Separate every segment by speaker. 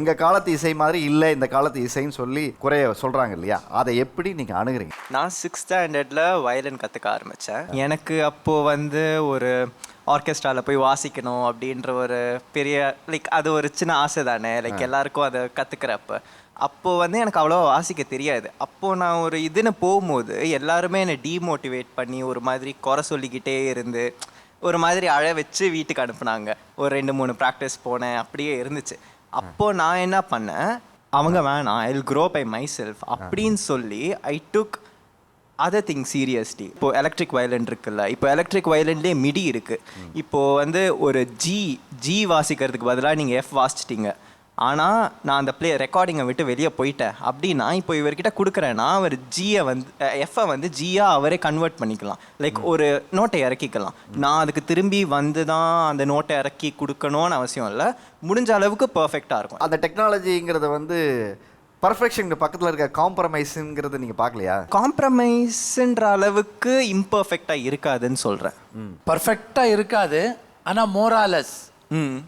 Speaker 1: இந்த காலத்து இசை மாதிரி இல்லை இந்த காலத்து இசைன்னு சொல்லி குறைய சொல்றாங்க இல்லையா? அதை எப்படி நீங்க அணுகுறீங்க?
Speaker 2: நான் சிக்ஸ்த் ஸ்டாண்டர்டில் வயலின் கற்றுக்க ஆரம்பித்தேன் எனக்கு அப்போது வந்து ஒரு ஆர்கெஸ்ட்ராவில் போய் வாசிக்கணும் அப்படின்ற ஒரு பெரிய லைக் அது ஒரு சின்ன ஆசை தானே. லைக் எல்லாருக்கும் அதை கற்றுக்கிறப்ப அப்போது வந்து எனக்கு அவ்வளோ வாசிக்க தெரியாது. அப்போது நான் ஒரு இதுன்னு போகும்போது எல்லாருமே என்னை டீமோட்டிவேட் பண்ணி ஒரு மாதிரி குறை சொல்லிக்கிட்டே இருந்து ஒரு மாதிரி அழ வச்சு வீட்டுக்கு அனுப்புனாங்க. ஒரு ரெண்டு மூணு ப்ராக்டிஸ் போனேன் அப்படியே இருந்துச்சு. அப்போது நான் என்ன பண்ணேன்? அவங்க வேணாம் I grow by myself அப்படின்னு சொல்லி I took other thing seriously இப்போ எலக்ட்ரிக் வயலன் இருக்குல்ல இப்போ எலக்ட்ரிக் வயலன்லேயே மிடி இருக்கு. இப்போ வந்து ஒரு ஜி ஜி வாசிக்கிறதுக்கு பதிலாக நீங்கள் எஃப் வாசிச்சிட்டீங்க. ஆனால் நான் அந்த ப்ளே ரெக்கார்டிங்கை விட்டு வெளியே போயிட்டேன். அப்படின்னா இப்போ இவர்கிட்ட கொடுக்குறேன்னா அவர் ஜியை வந்து எஃப்ஐ வந்து ஜியா அவரே கன்வெர்ட் பண்ணிக்கலாம். லைக் ஒரு நோட்டை இறக்கிக்கலாம். நான் அதுக்கு திரும்பி வந்து தான் அந்த நோட்டை இறக்கி கொடுக்கணும்னு அவசியம் இல்லை. முடிஞ்ச அளவுக்கு பர்ஃபெக்டாக இருக்கும்.
Speaker 1: அந்த டெக்னாலஜிங்கிறத வந்து பர்ஃபெக்ஷன் பக்கத்தில் இருக்க காம்ப்ரமைஸுங்கிறத நீங்கள் பார்க்கலையா?
Speaker 2: காம்ப்ரமைஸ்ன்ற அளவுக்கு இம்பர்ஃபெக்டாக இருக்காதுன்னு சொல்கிறேன்
Speaker 3: பர்ஃபெக்டாக இருக்காது. ஆனால் மோராலஸ்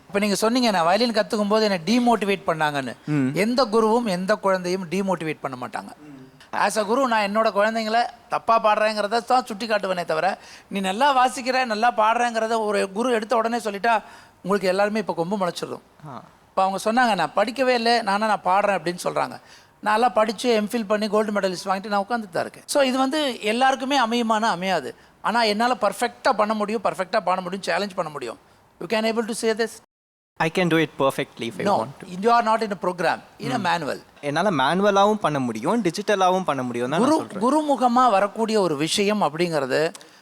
Speaker 3: இப்போ நீங்கள் சொன்னீங்க நான் வயலின் கற்றுக்கும் போது என்னை டீமோட்டிவேட் பண்ணாங்கன்னு. எந்த குருவும் எந்த குழந்தையும் டீமோட்டிவேட் பண்ண மாட்டாங்க. ஆஸ் அ குரு நான் என்னோட குழந்தைங்கள தப்பாக பாடுறேங்கிறத தான் சுட்டி காட்டுவேனே தவிர நீ நல்லா வாசிக்கிற நல்லா பாடுறேங்கிறத ஒரு குரு எடுத்த உடனே சொல்லிட்டா உங்களுக்கு எல்லாருமே இப்போ கொம்பு முளைச்சிடும் இப்போ அவங்க சொன்னாங்க நான் படிக்கவே இல்லை நானா நான் பாடுறேன் அப்படின்னு சொல்கிறாங்க நான் எல்லாம் படித்து எம்ஃபில் பண்ணி கோல்டு மெடலிஸ்ட் வாங்கிட்டு நான் உட்காந்துட்டு தான் இருக்கேன். ஸோ இது வந்து எல்லாருக்குமே அமையுமானா அமையாது. ஆனால் என்னால் பர்ஃபெக்டாக பண்ண முடியும் பர்ஃபெக்டாக பாட முடியும் சேலஞ்ச் பண்ண முடியும். You can able to say this
Speaker 2: I can do it perfectly if I
Speaker 3: know
Speaker 2: want
Speaker 3: you are not in a program in a manual
Speaker 2: என்னால் மேனுவலாகவும் பண்ண முடியும் டிஜிட்டலாகவும் பண்ண முடியும் தான்
Speaker 3: குரு
Speaker 2: நான் சொல்கிறேன்
Speaker 3: வரக்கூடிய ஒரு விஷயம் அப்படிங்கிறது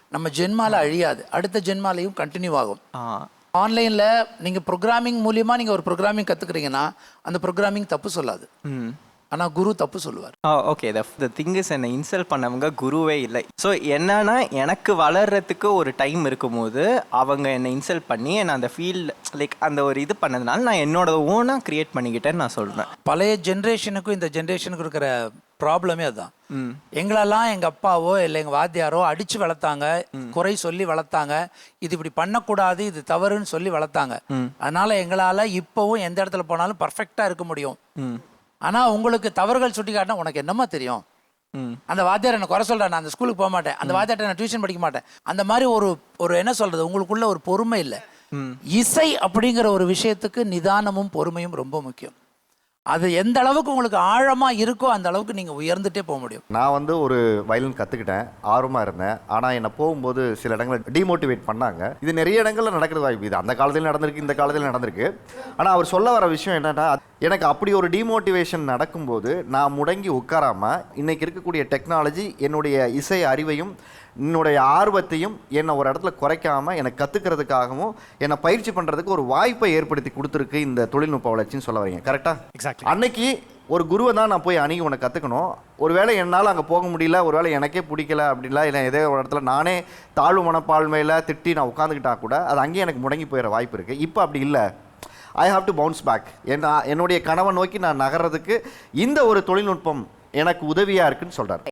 Speaker 3: நம்ம ஜென்மால அழியாது. அடுத்த ஜென்மாலையும் கண்டினியூ ஆகும்.
Speaker 2: ஆ.
Speaker 3: ஆன்லைனில் நீங்கள் ப்ரோக்ராமிங் மூலியமாக நீங்கள் ஒரு ப்ரோக்ராமிங் கற்றுக்குறீங்கன்னா அந்த ப்ரோக்ராமிங் தப்பு சொல்லாது.
Speaker 2: ம்.
Speaker 3: ஆனால் குரு தப்பு சொல்லுவார்.
Speaker 2: Okay the the thing is என்னை இன்சல்ட் பண்ணவங்க குருவே இல்லை. ஸோ என்னன்னா எனக்கு வளர்றதுக்கு ஒரு டைம் இருக்கும்போது அவங்க என்னை இன்சல்ட் பண்ணி என்னை அந்த ஃபீல்ட் லைக் அந்த ஒரு இது பண்ணதுனால நான் என்னோட ஓனாக க்ரியேட் பண்ணிக்கிட்டேன்னு நான் சொல்கிறேன்
Speaker 3: பழைய ஜென்ரேஷனுக்கும் இந்த ஜென்ரேஷனுக்கும் இருக்கிற ப்ராப்ளமே அதுதான்.
Speaker 2: ம்.
Speaker 3: எங்களெல்லாம் எங்கள் அப்பாவோ இல்லை எங்கள் வாத்தியாரோ அடித்து வளர்த்தாங்க குறை சொல்லி வளர்த்தாங்க. இது இப்படி பண்ணக்கூடாது இது தவறுன்னு சொல்லி வளர்த்தாங்க. அதனால எங்களால் இப்போவும் எந்த இடத்துல போனாலும் பர்ஃபெக்டாக இருக்க முடியும்.
Speaker 2: ம்.
Speaker 3: ஆனால் உங்களுக்கு தவறுகள் சுட்டி காட்டினா உனக்கு என்னம்மா தெரியும். அந்த வாத்தியார் என்ன குறை சொல்கிறேன் நான் அந்த ஸ்கூலுக்கு போக மாட்டேன். அந்த வாத்தியார்ட்ட நான் டியூஷன் படிக்க மாட்டேன். அந்த மாதிரி ஒரு ஒரு என்ன சொல்கிறது உங்களுக்குள்ள ஒரு பொறுமை இல்லை. இசை அப்படிங்கிற ஒரு விஷயத்துக்கு நிதானமும் பொறுமையும் ரொம்ப முக்கியம். அது எந்த அளவுக்கு உங்களுக்கு ஆழமாக இருக்கோ அந்த அளவுக்கு நீங்கள் உயர்ந்துட்டே போக முடியும்.
Speaker 1: நான் வந்து ஒரு வயலின் கற்றுக்கிட்டேன் ஆர்வமாக இருந்தேன். ஆனால் என்னை போகும்போது சில இடங்களில் டிமோட்டிவேட் பண்ணாங்க. இது நிறைய இடங்களில் நடக்கிறது வாய்ப்பு. இது அந்த காலத்தில் நடந்திருக்கு இந்த காலத்தில் நடந்திருக்கு. ஆனால் அவர் சொல்ல வர விஷயம் என்னன்னா எனக்கு அப்படி ஒரு டிமோட்டிவேஷன் நடக்கும்போது நான் முடங்கி உட்காராம இன்னைக்கு இருக்கக்கூடிய டெக்னாலஜி என்னுடைய இசை அறிவையும் என்னுடைய ஆர்வத்தையும் என்னை ஒரு இடத்துல குறைக்காம என்னை கற்றுக்கிறதுக்காகவும் என்னை பயிற்சி பண்ணுறதுக்கு ஒரு வாய்ப்பை ஏற்படுத்தி கொடுத்துருக்கு இந்த தொழில்நுட்ப வளர்ச்சின்னு சொல்ல வரீங்க. கரெக்டாக
Speaker 4: Exactly.
Speaker 1: அன்னைக்கு ஒரு குருவை தான் நான் போய் அணுகி உனக்கு கற்றுக்கணும் ஒருவேளை என்னால் அங்கே போக முடியல ஒருவேளை எனக்கே பிடிக்கல அப்படிலாம் இல்லை ஏதோ ஒரு இடத்துல நானே தாழ்வு மனப்பான்மையில் திட்டி நான் உட்காந்துக்கிட்டா கூட அது அங்கேயே எனக்கு முடங்கி போயிட வாய்ப்பு இருக்குது இப்போ அப்படி இல்லை. I have to bounce back என்னுடைய கனவை நோக்கி நான் நகர்றதுக்கு இந்த ஒரு தொழில்நுட்பம் எனக்கு உதவியாக இருக்குன்னு சொல்கிறார்